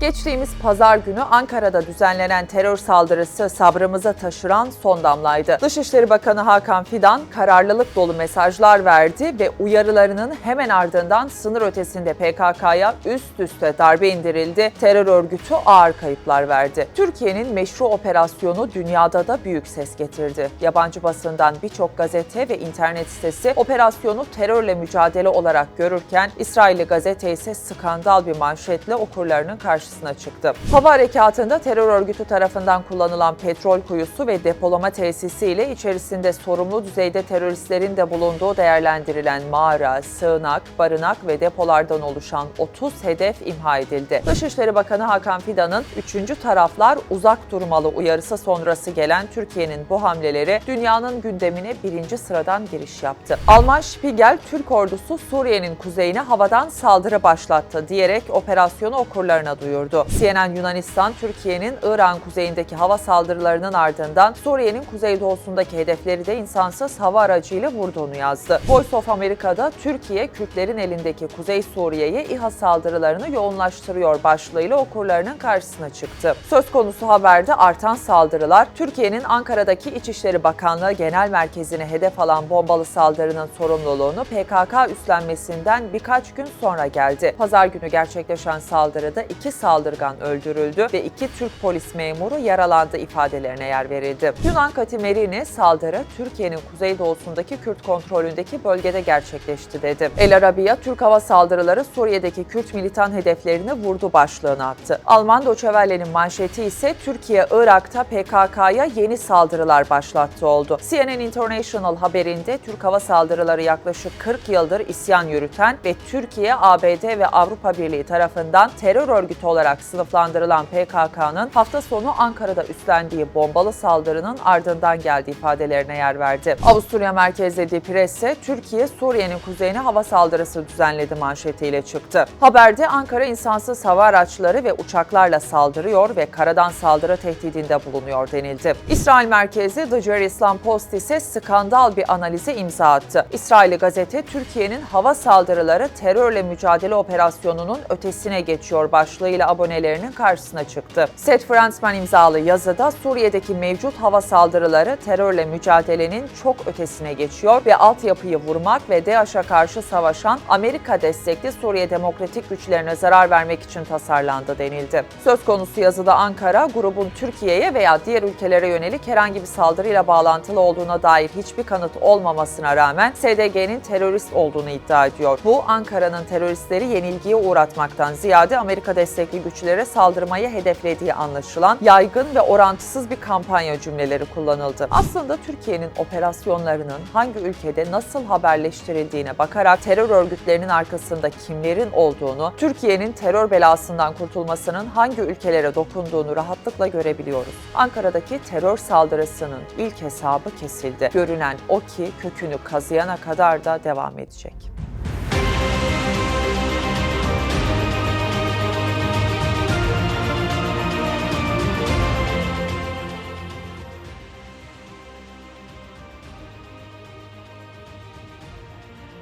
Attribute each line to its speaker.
Speaker 1: Geçtiğimiz pazar günü Ankara'da düzenlenen terör saldırısı sabrımıza taşıran son damlaydı. Dışişleri Bakanı Hakan Fidan kararlılık dolu mesajlar verdi ve uyarılarının hemen ardından sınır ötesinde PKK'ya üst üste darbe indirildi. Terör örgütü ağır kayıplar verdi. Türkiye'nin meşru operasyonu dünyada da büyük ses getirdi. Yabancı basından birçok gazete ve internet sitesi operasyonu terörle mücadele olarak görürken İsrailli gazete ise skandal bir manşetle okurlarının karşısına çıktı. Hava harekatında terör örgütü tarafından kullanılan petrol kuyusu ve depolama tesisi ile içerisinde sorumlu düzeyde teröristlerin de bulunduğu değerlendirilen mağara, sığınak, barınak ve depolardan oluşan 30 hedef imha edildi. Dışişleri Bakanı Hakan Fidan'ın 3. taraflar uzak durmalı uyarısı sonrası gelen Türkiye'nin bu hamleleri dünyanın gündemine birinci sıradan giriş yaptı. Alman Spiegel, Türk ordusu Suriye'nin kuzeyine havadan saldırı başlattı diyerek operasyonu okurlarına duyurdu. CNN Yunanistan, Türkiye'nin İran kuzeyindeki hava saldırılarının ardından Suriye'nin kuzeydoğusundaki hedefleri de insansız hava aracıyla vurduğunu yazdı. Voice of America'da Türkiye, Kürtlerin elindeki Kuzey Suriye'ye İHA saldırılarını yoğunlaştırıyor başlığıyla okurlarının karşısına çıktı. Söz konusu haberde artan saldırılar, Türkiye'nin Ankara'daki İçişleri Bakanlığı Genel Merkezi'ne hedef alan bombalı saldırının sorumluluğunu PKK üstlenmesinden birkaç gün sonra geldi. Pazar günü gerçekleşen saldırıda iki saldırgan öldürüldü ve iki Türk polis memuru yaralandı ifadelerine yer verildi. Yunan Katimerini saldırı Türkiye'nin kuzeydoğusundaki Kürt kontrolündeki bölgede gerçekleşti dedi. El Arabiya Türk hava saldırıları Suriye'deki Kürt militan hedeflerini vurdu başlığını attı. Alman Doçevelle'nin manşeti ise Türkiye Irak'ta PKK'ya yeni saldırılar başlattı oldu. CNN International haberinde Türk hava saldırıları yaklaşık 40 yıldır isyan yürüten ve Türkiye, ABD ve Avrupa Birliği tarafından terör örgütü olarak sınıflandırılan PKK'nın hafta sonu Ankara'da üstlendiği bombalı saldırının ardından geldiği ifadelerine yer verdi. Avusturya merkezli Die Presse, Türkiye Suriye'nin kuzeyine hava saldırısı düzenledi manşetiyle çıktı. Haberde Ankara insansız hava araçları ve uçaklarla saldırıyor ve karadan saldırı tehdidinde bulunuyor denildi. İsrail merkezi The Jerusalem Post ise skandal bir analize imza attı. İsrailli gazete Türkiye'nin hava saldırıları terörle mücadele operasyonunun ötesine geçiyor başlığıyla abonelerinin karşısına çıktı. Seth Fransman imzalı yazıda Suriye'deki mevcut hava saldırıları terörle mücadelenin çok ötesine geçiyor ve altyapıyı vurmak ve DAEŞ'e karşı savaşan Amerika destekli Suriye Demokratik Güçlerine zarar vermek için tasarlandı denildi. Söz konusu yazıda Ankara, grubun Türkiye'ye veya diğer ülkelere yönelik herhangi bir saldırıyla bağlantılı olduğuna dair hiçbir kanıt olmamasına rağmen SDG'nin terörist olduğunu iddia ediyor. Bu Ankara'nın teröristleri yenilgiye uğratmaktan ziyade Amerika destekli güçlere saldırmayı hedeflediği anlaşılan yaygın ve orantısız bir kampanya cümleleri kullanıldı. Aslında Türkiye'nin operasyonlarının hangi ülkede nasıl haberleştirildiğine bakarak terör örgütlerinin arkasında kimlerin olduğunu, Türkiye'nin terör belasından kurtulmasının hangi ülkelere dokunduğunu rahatlıkla görebiliyoruz. Ankara'daki terör saldırısının ilk hesabı kesildi. Görünen o ki kökünü kazıyana kadar da devam edecek.